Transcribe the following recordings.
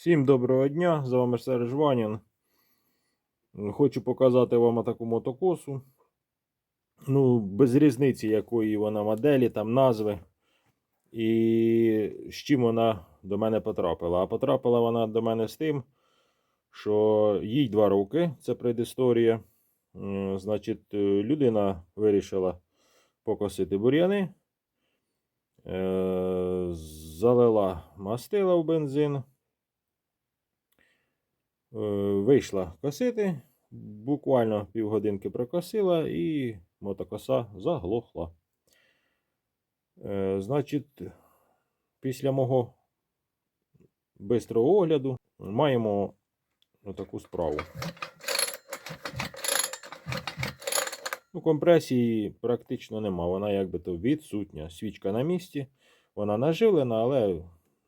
Всім доброго дня, з вами Серж Ванін. Хочу показати вам таку мотокосу. Ну, без різниці, якої вона моделі, там назви. І з чим вона до мене потрапила. А потрапила вона до мене з тим, що їй два роки, це предісторія. Значить, е, людина вирішила покосити бур'яни. Е, Залила мастила в бензин. Е, Вийшла косити, буквально півгодинки прокосила і мотокоса заглохла. Е, Значить, після мого бистрого огляду маємо таку справу. Ну, компресії практично нема. Вона якби то відсутня. Свічка на місці, вона наживлена, але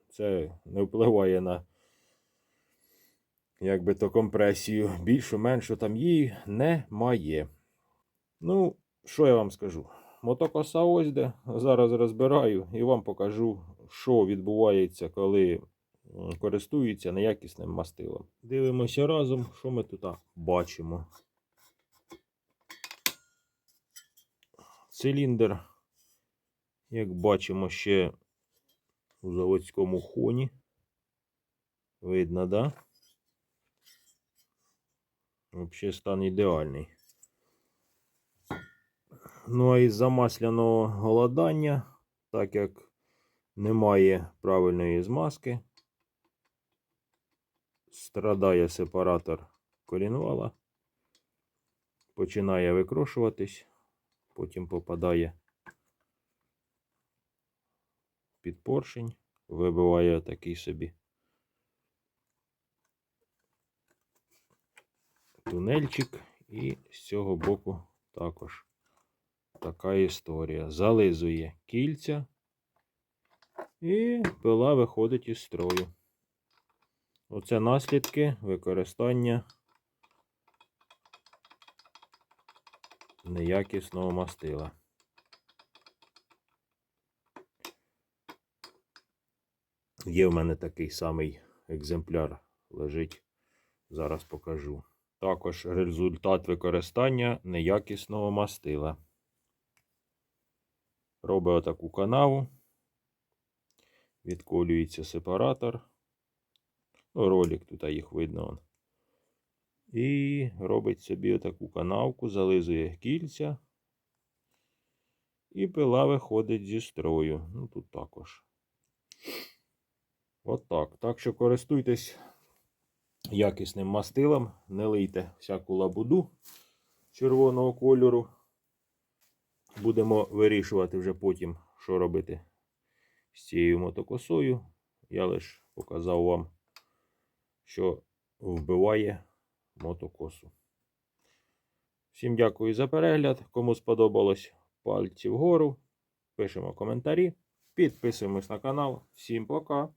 це не впливає на якби то компресію. Більшу, меншу там її немає. Ну, що я вам скажу? Мотокоса ось де. Зараз розбираю і вам покажу, що відбувається, коли користуються неякісним мастилом. Дивимося разом, що ми тут бачимо. Циліндр, як бачимо, ще у заводському хоні. Видно, да? Взагалі стан ідеальний. Ну, а із замасляного голодання, так як немає правильної змазки, страдає сепаратор колінвала, починає викрошуватись, потім попадає під поршень, вибиває такий собі тунельчик, і з цього боку також така історія. Зализує кільця, і пила виходить із строю. Оце наслідки використання неякісного мастила. Є в мене такий самий екземпляр лежить. Зараз покажу. Також результат використання неякісного мастила. Робить отаку канаву. Відколюється сепаратор. Ну, ролик тут їх видно. І робить собі отаку канавку, зализує кільця. І пила виходить зі строю. Ну, тут також. От так. Так що користуйтесь якісним мастилом, не лийте всяку лабуду червоного кольору. Будемо вирішувати вже потім, що робити з цією мотокосою. Я лише показав вам, що вбиває мотокосу. Всім дякую за перегляд. Кому сподобалось, пальці вгору. Пишемо коментарі. Підписуємось на канал. Всім пока!